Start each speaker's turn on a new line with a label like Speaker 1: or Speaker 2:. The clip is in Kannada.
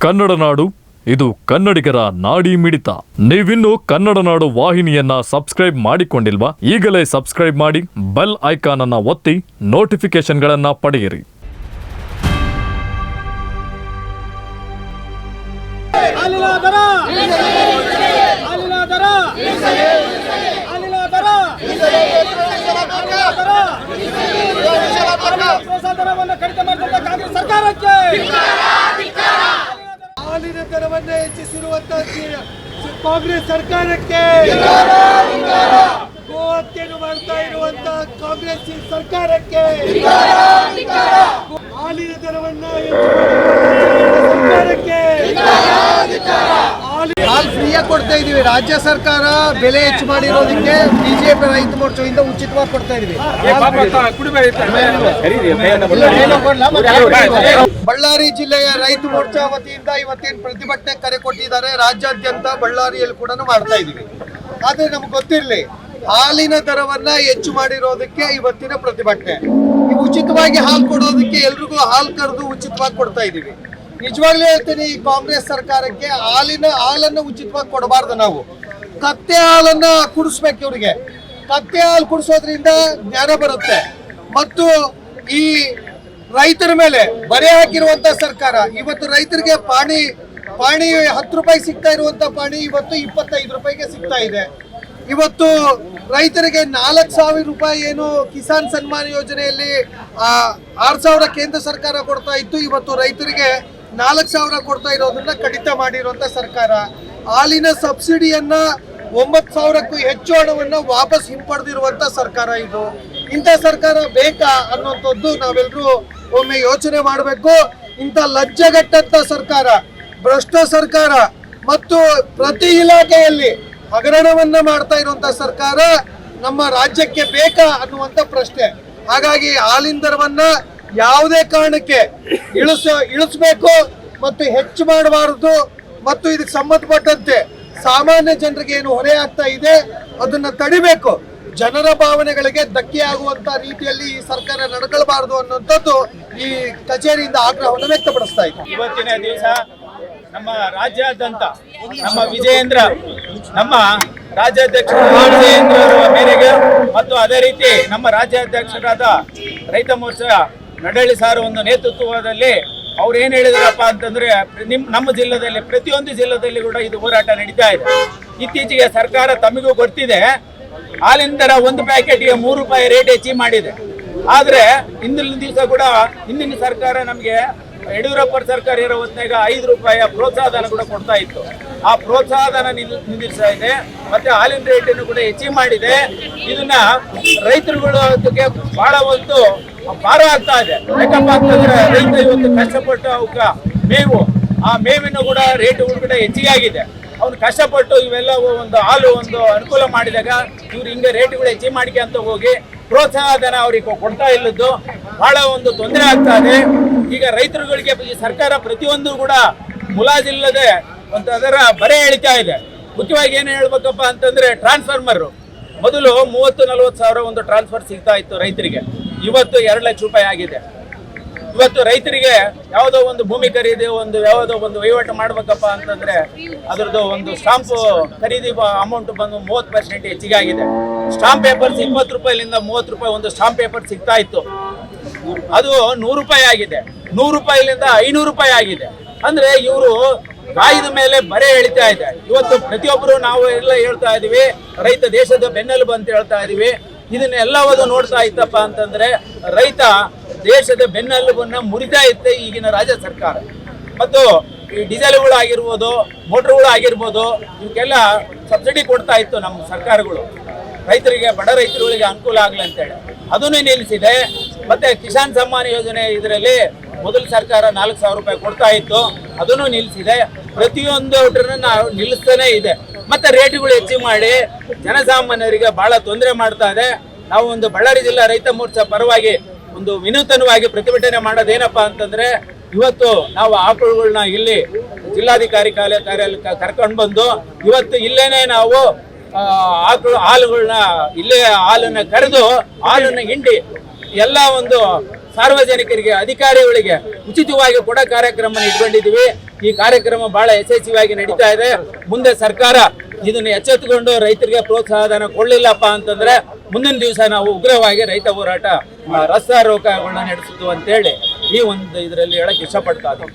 Speaker 1: ಕನ್ನಡ ನಾಡು ಇದು ಕನ್ನಡಿಗರ ನಾಡಿ ಮಿಡಿತ ನೀವಿನ್ನು ಕನ್ನಡ ನಾಡು ವಾಹಿನಿಯನ್ನ ಸಬ್ಸ್ಕ್ರೈಬ್ ಮಾಡಿಕೊಂಡಿಲ್ವಾ ಈಗಲೇ ಸಬ್ಸ್ಕ್ರೈಬ್ ಮಾಡಿ ಬೆಲ್ ಐಕಾನ್ ಅನ್ನ ಒತ್ತಿ ನೋಟಿಫಿಕೇಶನ್ಗಳನ್ನ ಪಡೆಯಿರಿ
Speaker 2: ಕಡಿತ ಕಾಂಗ್ರೆಸ್ ಸರ್ಕಾರಕ್ಕೆ ದರವನ್ನು ಹೆಚ್ಚಿಸಿರುವಂತಹ ಕಾಂಗ್ರೆಸ್ ಸರ್ಕಾರಕ್ಕೆ ಗೋಹತ್ಯೆಯನ್ನು ಮಾಡ್ತಾ ಇರುವಂತಹ ಕಾಂಗ್ರೆಸ್ ಸರ್ಕಾರಕ್ಕೆ ಹಾಲಿನ ದರವನ್ನ ಹೆಚ್ಚು ಮಾಡಿರುವಂತಹ ಸರ್ಕಾರಕ್ಕೆ ಕೊಡ್ತಾ ಇದೀವಿ ರಾಜ್ಯ ಸರ್ಕಾರ ಬೆಲೆ ಹೆಚ್ಚು ಮಾಡಿರೋದಕ್ಕೆ ಬಿಜೆಪಿ ರೈತ ಮೋರ್ಚಾದಿಂದ ಉಚಿತವಾಗಿ ಕೊಡ್ತಾ ಇದೀವಿ ಬಳ್ಳಾರಿ ಜಿಲ್ಲೆಯ ರೈತ ಮೋರ್ಚಾ ವತಿಯಿಂದ ಇವತ್ತಿನ ಪ್ರತಿಭಟನೆ ಕರೆ ಕೊಟ್ಟಿದ್ದಾರೆ ರಾಜ್ಯಾದ್ಯಂತ ಬಳ್ಳಾರಿಯಲ್ಲಿ ಕೂಡ ಮಾಡ್ತಾ ಇದೀವಿ ಆದ್ರೆ ನಮ್ಗೆ ಗೊತ್ತಿರಲಿ ಹಾಲಿನ ದರವನ್ನ ಹೆಚ್ಚು ಮಾಡಿರೋದಕ್ಕೆ ಇವತ್ತಿನ ಪ್ರತಿಭಟನೆ. ಈ ಉಚಿತವಾಗಿ ಹಾಲು ಕೊಡೋದಕ್ಕೆ ಎಲ್ರಿಗೂ ಹಾಲು ಕರೆದು ಉಚಿತವಾಗಿ ಕೊಡ್ತಾ ಇದೀವಿ ನಿಜವಾಗ್ಲೂ ಹೇಳ್ತೀನಿ, ಈ ಕಾಂಗ್ರೆಸ್ ಸರ್ಕಾರಕ್ಕೆ ಹಾಲಿನ ಹಾಲನ್ನು ಉಚಿತವಾಗಿ ಕೊಡಬಾರ್ದು ನಾವು. ಕತ್ತೆ ಹಾಲನ್ನ ಕುಡಿಸ್ಬೇಕು ಇವ್ರಿಗೆ. ಕತ್ತೆ ಹಾಲು ಕುಡಿಸೋದ್ರಿಂದ ಜ್ಞಾನ ಬರುತ್ತೆ. ಮತ್ತು ಈ ರೈತರ ಮೇಲೆ ಬರೆ ಹಾಕಿರುವಂತ ಸರ್ಕಾರ, ಇವತ್ತು ರೈತರಿಗೆ ಪಾಣಿ ಪಾಣಿ ಹತ್ತು ರೂಪಾಯಿ ಸಿಗ್ತಾ ಇರುವಂತ ಪಾಣಿ ಇವತ್ತು ಇಪ್ಪತ್ತೈದು ರೂಪಾಯಿಗೆ ಸಿಗ್ತಾ ಇದೆ. ಇವತ್ತು ರೈತರಿಗೆ ನಾಲ್ಕು ಸಾವಿರ ರೂಪಾಯಿ ಏನು ಕಿಸಾನ್ ಸನ್ಮಾನ್ ಯೋಜನೆಯಲ್ಲಿ ಆರು ಸಾವಿರ ಕೇಂದ್ರ ಸರ್ಕಾರ ಕೊಡ್ತಾ ಇತ್ತು. ಇವತ್ತು ರೈತರಿಗೆ ನಾಲ್ಕು ಸಾವಿರ ಕೊಡ್ತಾ ಇರೋದನ್ನ ಕಡಿತ ಮಾಡಿರುವಂತ ಸರ್ಕಾರ. ಹಾಲಿನ ಸಬ್ಸಿಡಿಯನ್ನ ಒಂಬತ್ತು ಸಾವಿರಕ್ಕೂ ಹೆಚ್ಚು ಹಣವನ್ನ ವಾಪಸ್ ಹಿಂಪಡೆದಿರುವಂತ ಸರ್ಕಾರ ಇದು. ಇಂಥ ಸರ್ಕಾರ ಬೇಕಾ ಅನ್ನುವಂಥದ್ದು ನಾವೆಲ್ಲರೂ ಒಮ್ಮೆ ಯೋಚನೆ ಮಾಡಬೇಕು. ಇಂಥ ಲಜ್ಜೆಗಟ್ಟಂತ ಸರ್ಕಾರ, ಭ್ರಷ್ಟ ಸರ್ಕಾರ ಮತ್ತು ಪ್ರತಿ ಇಲಾಖೆಯಲ್ಲಿ ಹಗರಣವನ್ನ ಮಾಡ್ತಾ ಇರುವಂತ ಸರ್ಕಾರ ನಮ್ಮ ರಾಜ್ಯಕ್ಕೆ ಬೇಕಾ ಅನ್ನುವಂಥ ಪ್ರಶ್ನೆ. ಹಾಗಾಗಿ ಹಾಲಿನ ದರವನ್ನ ಯಾವುದೇ ಕಾರಣಕ್ಕೆ ಇಳಿಸ, ಇಳಿಸ್ಬೇಕು ಮತ್ತು ಹೆಚ್ಚು ಮಾಡಬಾರದು ಮತ್ತು ಇದಕ್ಕೆ ಸಂಬಂಧಪಟ್ಟಂತೆ ಸಾಮಾನ್ಯ ಜನರಿಗೆ ಏನು ಹೊರೆ ಆಗ್ತಾ ಇದೆ, ಅದನ್ನು ತಡಿಬೇಕು. ಜನರ ಭಾವನೆಗಳಿಗೆ ಧಕ್ಕೆ ಆಗುವಂತ ರೀತಿಯಲ್ಲಿ ಈ ಸರ್ಕಾರ ನಡ್ಕೊಳ್ಬಾರದು ಅನ್ನುವಂಥದ್ದು ಈ ಕಚೇರಿಯಿಂದ ಆಗ್ರಹವನ್ನು ವ್ಯಕ್ತಪಡಿಸ್ತಾ ಇದೆ.
Speaker 3: ಇವತ್ತಿನ ದಿವಸ ನಮ್ಮ ರಾಜ್ಯಾದ್ಯಂತ ನಮ್ಮ ವಿಜಯೇಂದ್ರ, ನಮ್ಮ ರಾಜ್ಯಾಧ್ಯಕ್ಷ ವಿಜಯೇಂದ್ರ ಅವರ ಮೇರೆಗೆ ಮತ್ತು ಅದೇ ರೀತಿ ನಮ್ಮ ರಾಜ್ಯಾಧ್ಯಕ್ಷರಾದ ರೈತ ಮೋರ್ಚಾ ನಡಳ್ಳಿ ಸಾರು ಒಂದು ನೇತೃತ್ವದಲ್ಲಿ ಅವ್ರು ಏನು ಹೇಳಿದಾರಪ್ಪ ಅಂತಂದ್ರೆ ನಿಮ್ ನಮ್ಮ ಜಿಲ್ಲೆಯಲ್ಲಿ ಪ್ರತಿಯೊಂದು ಜಿಲ್ಲೆಯಲ್ಲಿ ಕೂಡ ಇದು ಹೋರಾಟ ನಡೀತಾ ಇದೆ. ಇತ್ತೀಚೆಗೆ ಸರ್ಕಾರ ತಮಗೂ ಗೊತ್ತಿದೆ. ಹಾಲಿನ ದರ ಒಂದು ಪ್ಯಾಕೆಟ್ಗೆ ಮೂರು ರೂಪಾಯಿ ರೇಟ್ ಹೆಚ್ಚಿ ಮಾಡಿದೆ. ಆದರೆ ಹಿಂದಿನ ದಿವಸ ಕೂಡ ಹಿಂದಿನ ಸರ್ಕಾರ ನಮಗೆ ಯಡಿಯೂರಪ್ಪ ಸರ್ಕಾರ ಇರೋ ಹೊತ್ತಿನಾಗ ಐದು ರೂಪಾಯಿಯ ಪ್ರೋತ್ಸಾಹನ ಕೂಡ ಕೊಡ್ತಾ ಇತ್ತು. ಆ ಪ್ರೋತ್ಸಾಹ ಧನ ಇದೆ. ಮತ್ತೆ ಹಾಲಿನ ರೇಟನ್ನು ಕೂಡ ಹೆಚ್ಚಿ ಮಾಡಿದೆ. ಇದನ್ನ ರೈತರುಗಳು ಬಹಳ ಒಂದು ಭಾರ ಆಗ್ತಾ ಇದೆ. ಯಾಕಪ್ಪ ಅಂತಂದ್ರೆ ರೈತ ಇವತ್ತು ಕಷ್ಟಪಟ್ಟು ಅವಕ್ಕ ಮೇವು, ಆ ಮೇವಿನ ಕೂಡ ರೇಟ್ ಕೂಡ ಹೆಚ್ಚಿಗೆ ಆಗಿದೆ ಅವ್ನು ಕಷ್ಟಪಟ್ಟು ಇವೆಲ್ಲ ಒಂದು ಹಾಲು ಒಂದು ಅನುಕೂಲ ಮಾಡಿದಾಗ ಇವ್ರು ಹಿಂಗೆ ರೇಟ್ಗಳು ಹೆಚ್ಚಿಗೆ ಮಾಡಿಕೆ ಅಂತ ಹೋಗಿ ಪ್ರೋತ್ಸಾಹ ಧನ ಅವ್ರಿಗೆ ಕೊಡ್ತಾ ಇಲ್ಲದ್ದು ಬಹಳ ಒಂದು ತೊಂದರೆ ಆಗ್ತಾ ಇದೆ. ಈಗ ರೈತರುಗಳಿಗೆ ಈ ಸರ್ಕಾರ ಪ್ರತಿಯೊಂದು ಕೂಡ ಮುಲಾಜಿಲ್ಲದೆ ಒಂದು ಅದರ ಬರೆ ಎಳಿತಾ ಇದೆ. ಮುಖ್ಯವಾಗಿ ಏನು ಹೇಳ್ಬೇಕಪ್ಪ ಅಂತಂದ್ರೆ ಟ್ರಾನ್ಸ್ಫಾರ್ಮರ್ ಮೊದಲು ಮೂವತ್ತು ನಲವತ್ತು ಸಾವಿರ ಒಂದು ಟ್ರಾನ್ಸ್ಫರ್ ಸಿಗ್ತಾ ಇತ್ತು ರೈತರಿಗೆ. ಇವತ್ತು ಎರಡು ಲಕ್ಷ ರೂಪಾಯಿ ಆಗಿದೆ. ಇವತ್ತು ರೈತರಿಗೆ ಯಾವುದೋ ಒಂದು ಭೂಮಿ ಖರೀದಿ, ಒಂದು ಯಾವುದೋ ಒಂದು ವಹಿವಾಟು ಮಾಡ್ಬೇಕಪ್ಪ ಅಂತಂದ್ರೆ ಅದರದ್ದು ಒಂದು ಸ್ಟಾಂಪ್ ಖರೀದಿ ಅಮೌಂಟ್ ಬಂದು ಮೂವತ್ತು ಪರ್ಸೆಂಟ್ ಹೆಚ್ಚಿಗೆ ಆಗಿದೆ. ಸ್ಟಾಂಪ್ ಪೇಪರ್ಸ್ ಇಪ್ಪತ್ತು ರೂಪಾಯಿಲಿಂದ ಮೂವತ್ತು ರೂಪಾಯಿ ಒಂದು ಸ್ಟಾಂಪ್ ಪೇಪರ್ ಸಿಗ್ತಾ ಇತ್ತು. ಅದು ನೂರು ರೂಪಾಯಿ ಆಗಿದೆ. ನೂರು ರೂಪಾಯಿಲಿಂದ ಐನೂರು ರೂಪಾಯಿ ಆಗಿದೆ. ಅಂದ್ರೆ ಇವರು ಕಾಯ್ದ ಮೇಲೆ ಬರೆ ಹೇಳ್ತಾ ಇದೆ ಇವತ್ತು ಪ್ರತಿಯೊಬ್ಬರು ನಾವು ಎಲ್ಲ ಹೇಳ್ತಾ ಇದೀವಿ, ರೈತ ದೇಶದ ಬೆನ್ನೆಲುಬು ಅಂತ ಹೇಳ್ತಾ ಇದೀವಿ. ಇದನ್ನೆಲ್ಲವನ್ನು ನೋಡ್ತಾ ಇತ್ತಪ್ಪ ಅಂತಂದ್ರೆ ರೈತ ದೇಶದ ಬೆನ್ನೆಲುಬನ್ನ ಮುರಿತಾ ಇತ್ತೆ ಈಗಿನ ರಾಜ್ಯ ಸರ್ಕಾರ. ಮತ್ತು ಈ ಡೀಸೆಲ್ಗಳು ಆಗಿರ್ಬೋದು, ಮೋಟ್ರ್ಗಳು ಆಗಿರ್ಬೋದು, ಇವಕ್ಕೆಲ್ಲ ಸಬ್ಸಿಡಿ ಕೊಡ್ತಾ ಇತ್ತು ನಮ್ಮ ಸರ್ಕಾರಗಳು. ರೈತರಿಗೆ, ಬಡ ರೈತರುಗಳಿಗೆ ಅನುಕೂಲ ಆಗಲಿ ಅಂತೇಳಿ. ಅದನ್ನೇ ನಿಲ್ಲಿಸಿದೆ. ಮತ್ತೆ ಕಿಸಾನ್ ಸಮ್ಮಾನ್ ಯೋಜನೆ ಇದರಲ್ಲಿ ಮೊದಲು ಸರ್ಕಾರ ನಾಲ್ಕು ಸಾವಿರ ರೂಪಾಯಿ ಕೊಡ್ತಾ ಇತ್ತು. ಅದನ್ನು ನಿಲ್ಲಿಸಿದೆ. ಪ್ರತಿಯೊಂದು ನಾವು ನಿಲ್ಲಿಸ್ತಾನೆ ಇದೆ. ಮತ್ತೆ ರೇಟ್ಗಳು ಹೆಚ್ಚು ಮಾಡಿ ಜನಸಾಮಾನ್ಯರಿಗೆ ಬಹಳ ತೊಂದರೆ ಮಾಡ್ತಾ ಇದೆ. ನಾವು ಒಂದು ಬಳ್ಳಾರಿ ಜಿಲ್ಲಾ ರೈತ ಮೋರ್ಚಾ ಪರವಾಗಿ ಒಂದು ವಿನೂತನವಾಗಿ ಪ್ರತಿಭಟನೆ ಮಾಡೋದೇನಪ್ಪ ಅಂತಂದ್ರೆ, ಇವತ್ತು ನಾವು ಆಕಳುಗಳನ್ನ ಇಲ್ಲಿ ಜಿಲ್ಲಾಧಿಕಾರಿ ಕಾರ್ಯ ಕಾರ್ಯಾಲಯಕ್ಕೆ ಕರ್ಕೊಂಡು ಬಂದು ಇವತ್ತು ಇಲ್ಲೇನೆ ನಾವು ಆಕಳು ಹಾಲುಗಳನ್ನ ಇಲ್ಲೇ ಹಾಲನ್ನ ಕರೆದು ಹಾಲನ್ನ ಹಿಂಡಿ ಎಲ್ಲ ಒಂದು ಸಾರ್ವಜನಿಕರಿಗೆ, ಅಧಿಕಾರಿಗಳಿಗೆ ಉಚಿತವಾಗಿ ಕೂಡ ಕಾರ್ಯಕ್ರಮ ಇಟ್ಕೊಂಡಿದ್ದೀವಿ. ಈ ಕಾರ್ಯಕ್ರಮ ಬಹಳ ಯಶಸ್ವಿಯಾಗಿ ನಡೀತಾ ಇದೆ. ಮುಂದೆ ಸರ್ಕಾರ ಇದನ್ನು ಎಚ್ಚೆತ್ತುಕೊಂಡು ರೈತರಿಗೆ ಪ್ರೋತ್ಸಾಹಧನ ಕೊಡಲಿಲ್ಲಪ್ಪ ಅಂತಂದ್ರೆ ಮುಂದಿನ ದಿವಸ ನಾವು ಉಗ್ರವಾಗಿ ರೈತ ಹೋರಾಟ ರಸ್ತಾರೋಕಗಳನ್ನ ರಸ್ತಾ ರೋಕಗಳನ್ನ ನಡೆಸುದು ಅಂತೇಳಿ ಈ ಒಂದು ಇದರಲ್ಲಿ ಹೇಳಕ್ ಇಷ್ಟಪಡ್ತಾ ಇದ್ದೀನಿ.